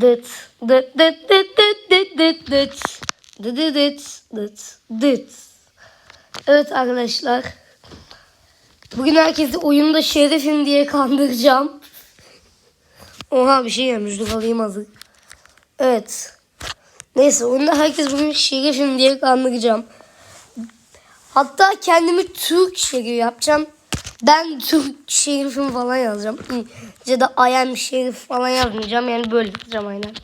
Dıt dıt dıt dıt dıt dıt dıt dıt. Dıt dıt dıt dıt. Evet arkadaşlar. Bugün herkesi oyunda şerefim diye kandıracağım. Oha bir şey gelmiş. Dur alayım hazır. Evet. Neyse oyunda herkes bugün şerefim diye kandıracağım. Hatta kendimi Türk şerifi yapacağım. Ben Türk şerifim falan yazacağım. Ya da I am şerif falan yazmayacağım. Yani böyle yazacağım aynen.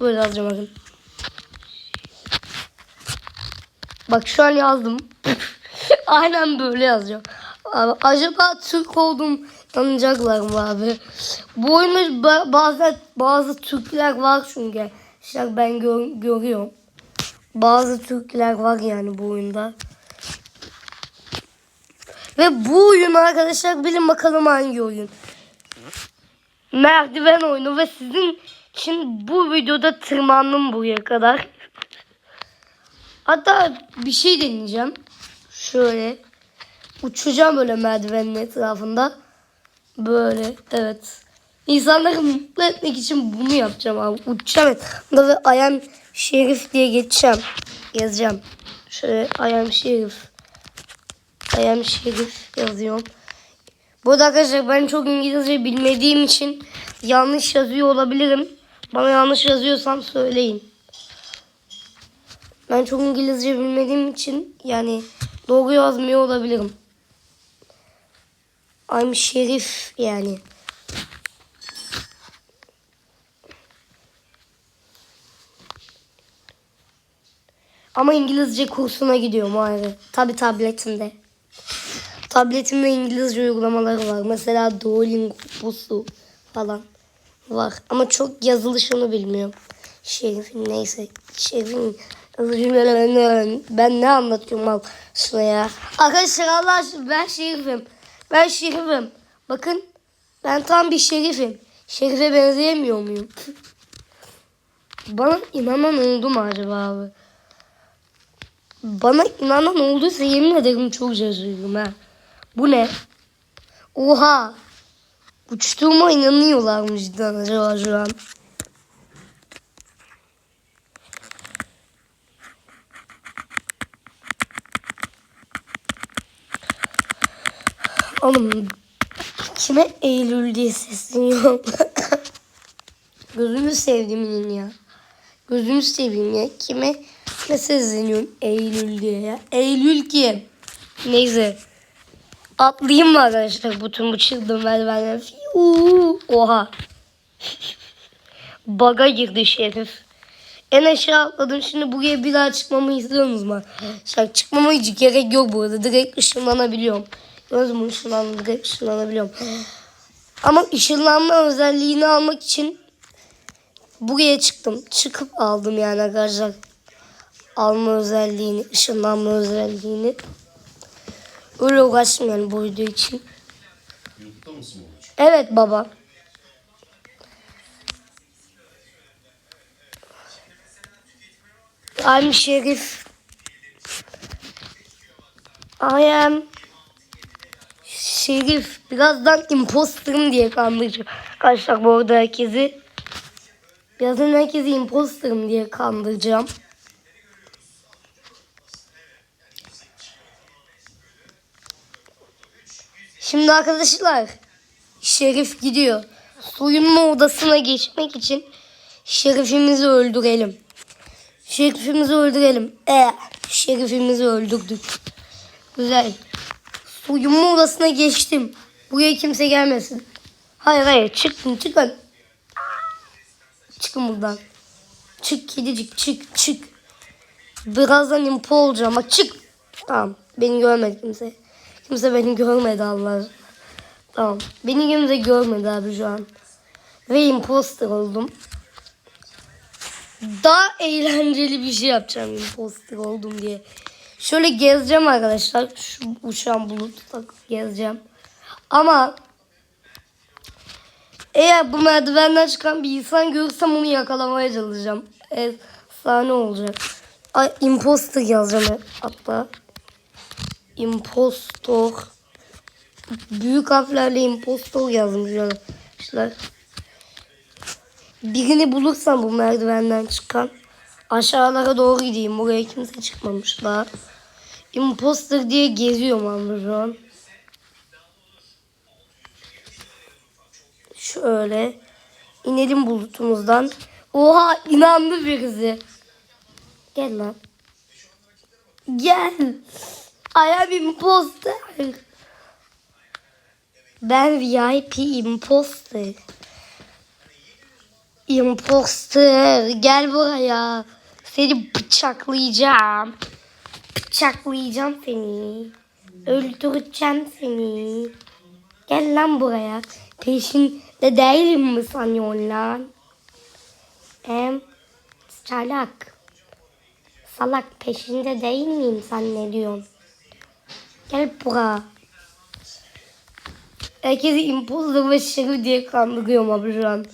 Böyle yazacağım bakın. Bak şu an yazdım. aynen böyle yazacağım. Abi, acaba Türk oldum tanıyacaklar mı abi? Bu oyunda ba- bazı bazı Türkler var çünkü. İşte ben gör- görüyorum. Bazı Türkler var yani bu oyunda. Ve bu oyun arkadaşlar bilin bakalım hangi oyun. Merdiven oyunu ve sizin için bu videoda tırmandım buraya kadar. Hatta bir şey deneyeceğim. Şöyle. Uçacağım böyle merdivenin etrafında. Böyle evet. İnsanları mutlu etmek için bunu yapacağım abi. Uçacağım etrafında ve ayağım şerif diye geçeceğim. Yazacağım. Şöyle ayağım şerif. Ayağım şerif yazıyorum. Bu arada arkadaşlar ben çok İngilizce bilmediğim için yanlış yazıyor olabilirim. Bana yanlış yazıyorsam söyleyin. Ben çok İngilizce bilmediğim için yani doğru yazmıyor olabilirim. I'm şerif yani. Ama İngilizce kursuna gidiyorum ayrı. Tabi tabletimde. Tabletimde İngilizce uygulamaları var. Mesela Duolingo, Busu falan var. Ama çok yazılışını bilmiyorum. Şerif'in neyse. Şerif'in ben ne anlatıyorum şuna ya. Arkadaşlar Allah aşkına ben şerifim. Ben şerifim. Bakın ben tam bir şerifim. Şerife benzeyemiyor muyum? Bana inanan oldu mu acaba abi? Bana inanan olduysa yemin ederim çok şaşırdım ha. Bu ne? Oha. Uçtuğuma inanıyorlar mı cidden acaba şu an? Oğlum kime Eylül diye sesleniyorum? Gözümü sevdiğimin ya. Gözümü seveyim ya. Kime ne sesleniyorum Eylül diye ya. Eylül kim? Neyse. Atlayayım mı arkadaşlar bütün bu çılgın merdivenden? Fiu. Oha. Baga girdi şerif. En aşağı atladım. Şimdi buraya bir daha çıkmamı istiyorsunuz mu? Şak çıkmama hiç gerek yok bu arada. Direkt ışınlanabiliyorum. Gördünüz mü? Işınlan, direkt ışınlanabiliyorum. Ama ışınlanma özelliğini almak için buraya çıktım. Çıkıp aldım yani arkadaşlar. Alma özelliğini, ışınlanma özelliğini. Öyle uğraştım yani bu video için. YouTube'da mısın babacığım? Evet baba. I'm Şerif. I am Şerif. Birazdan imposterım diye kandıracağım. Arkadaşlar bu arada herkesi. Birazdan herkesi imposterım diye kandıracağım. Şimdi arkadaşlar Şerif gidiyor. Soyunma odasına geçmek için Şerifimizi öldürelim. Şerifimizi öldürelim. E, Şerifimizi öldürdük. Güzel. Soyunma odasına geçtim. Buraya kimse gelmesin. Hayır hayır çıkın çıkın. Çıkın buradan. Çık kedicik çık çık. Birazdan impo olacağım ama çık. Tamam beni görmedi kimse. Kimse beni görmedi Allah. Tamam. Beni kimse görmedi abi şu an. Ve imposter oldum. Daha eğlenceli bir şey yapacağım imposter oldum diye. Şöyle gezeceğim arkadaşlar. Şu uçağın bulutu takıp gezeceğim. Ama eğer bu merdivenden çıkan bir insan görürsem onu yakalamaya çalışacağım. Efsane olacak. Ay imposter yazacağım hatta. Impostor. Büyük harflerle impostor yazmış arkadaşlar. birini bulursam bu merdivenden çıkan aşağılara doğru gideyim. Buraya kimse çıkmamış daha. Imposter diye geziyorum ama şu an. Şöyle inelim bulutumuzdan. Oha inandı birisi. Gel lan. Gel. I am imposter. Ben VIP imposter. Imposter. Gel buraya. Seni bıçaklayacağım. Bıçaklayacağım seni. Öldüreceğim seni. Gel lan buraya. Peşinde değilim mi sanıyorsun lan? Em, salak. Salak peşinde değil miyim zannediyorsun? Gel buraya. Herkesi imposter ve şerif diye kandırıyorum abi şu an.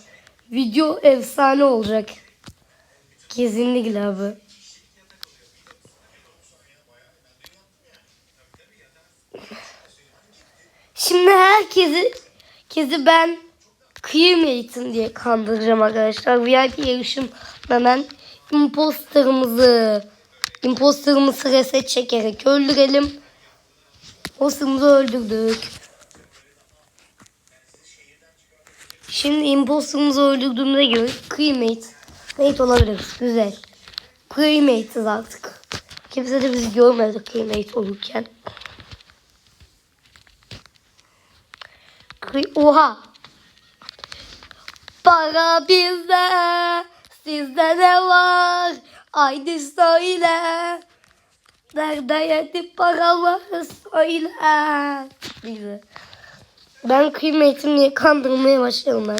Video efsane olacak. Kesinlikle abi. Şimdi herkesi kezi ben Cremate'im diye kandıracağım arkadaşlar. VIP yarışım hemen imposterımızı imposterımızı reset çekerek öldürelim. Imposterımızı öldürdük. Şimdi imposterımızı öldürdüğümüze göre cremate mate olabiliriz. Güzel. Cremate'iz artık. Kimse de bizi görmedi cremate olurken. Oha. Para bizde, sizde ne var? Haydi söyle. Nerede yedi para var söyle. Bize. Ben kıymetim diye kandırmaya başladım ben.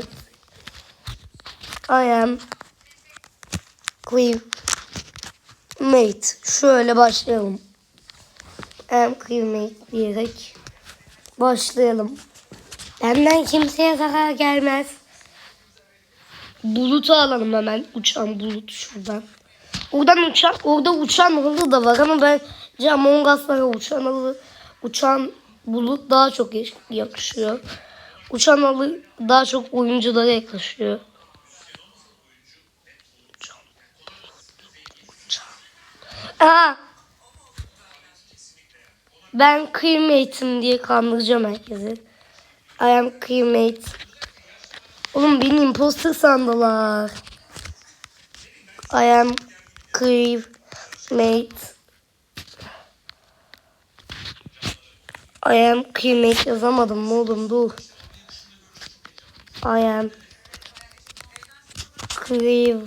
I am Cleve Mate. Şöyle başlayalım. Am Cleve Mate diyerek başlayalım. Benden kimseye zarar gelmez. Bulutu alalım hemen. Uçan bulut şuradan. Oradan uçan, orada uçan halı da var ama bence Among Us'lara uçan halı, uçan bulut daha çok yakışıyor. Uçan halı daha çok oyunculara yakışıyor. Uçan uçan. Aha! Ben cremate'im diye kandıracağım herkesi. I am cremate. Oğlum beni imposter sandılar. I am cremate. I am cremate yazamadım mı oğlum dur. I am cremate.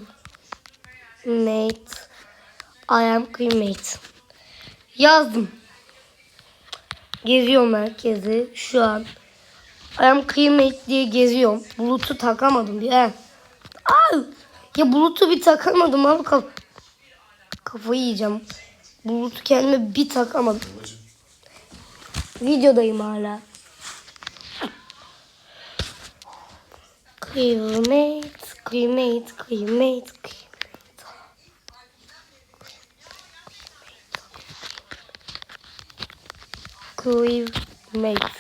I am cremate. Yazdım. Geziyorum merkezi şu an. I am cremate diye geziyorum. Bulutu takamadım diye. Ay! Ya bulutu bir takamadım abi. Kaf Kafayı yiyeceğim. Bulutu kendime bir takamadım. Videodayım hala. Cremate, cremate, cremate, cremate. Cremate.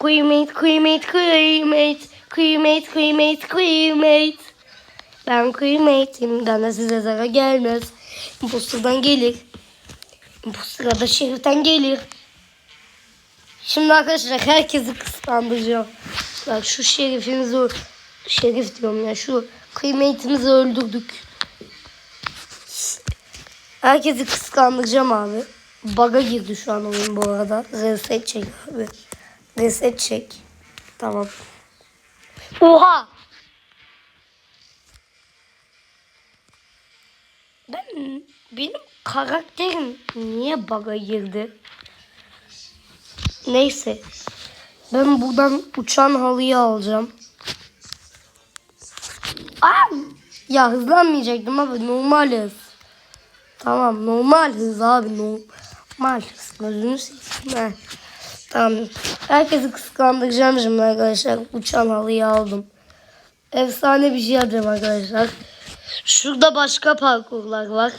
Cremate, cremate, cremate, cremate, cremate, cremate. Ben cremate'im. Bana size zarar gelmez. Imposter'dan gelir. Imposter'a da şeriften gelir. Şimdi arkadaşlar herkesi kıskandıracağım. Bak şu şerifimizi şerif diyorum ya şu kıymetimizi öldürdük. Herkesi kıskandıracağım abi. Baga girdi şu an oyun bu arada. Reset çek abi. Reset çek. Tamam. Oha! Benim karakterim niye baga girdi? Neyse. Ben buradan uçan halıyı alacağım. Aa! Ya hızlanmayacaktım abi. Normal hız. Tamam normal hız abi. Normal hız. Gözünü seveyim. Tamam. Herkesi kıskandıracağım şimdi arkadaşlar. Uçan halıyı aldım. Efsane bir şey yapacağım arkadaşlar. Şurada başka parkurlar var.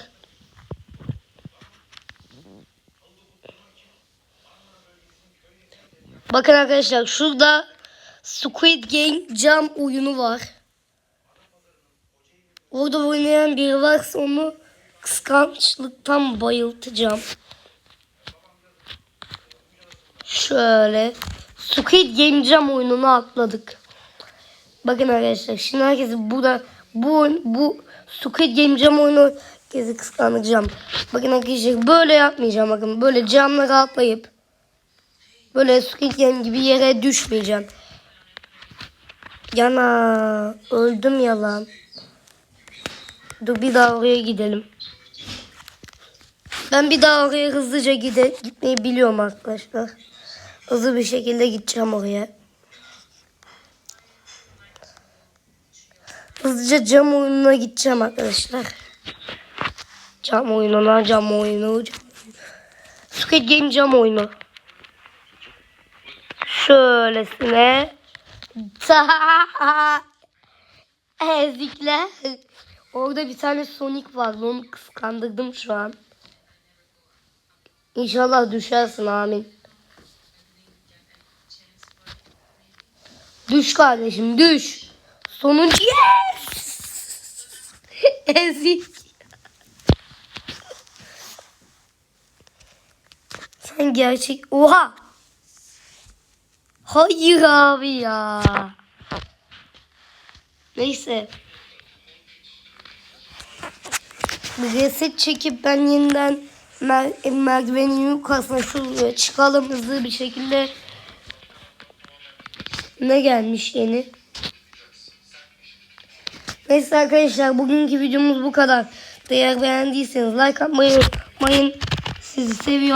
Bakın arkadaşlar şurada Squid Game cam oyunu var. Orada oynayan biri varsa onu kıskançlıktan bayıltacağım. Şöyle. Squid Game cam oyununu atladık. Bakın arkadaşlar şimdi herkesi burada bu bu Squid Game cam oyunu herkesi kıskandıracağım. Bakın arkadaşlar böyle yapmayacağım bakın. Böyle camları atlayıp böyle Squid Game gibi yere düşmeyeceğim. Yana öldüm yalan. Dur bir daha oraya gidelim. Ben bir daha oraya hızlıca gide gitmeyi biliyorum arkadaşlar. Hızlı bir şekilde gideceğim oraya. Hızlıca cam oyununa gideceğim arkadaşlar. Cam oyununa, cam oyunu, cam oyunu. Squid Game cam oyunu. Şöylesine. Ta Ezikler. Orada bir tane Sonic vardı. Onu kıskandırdım şu an. İnşallah düşersin amin. Düş kardeşim düş. Sonuncu yes. Ezik. Sen gerçek. Oha. Hayır abi ya. Neyse. Reset çekip ben yeniden mer merdivenin yukarısına şuraya çıkalım hızlı bir şekilde. Ne gelmiş yeni? Neyse arkadaşlar bugünkü videomuz bu kadar. Eğer beğendiyseniz like atmayı unutmayın. Sizi seviyorum.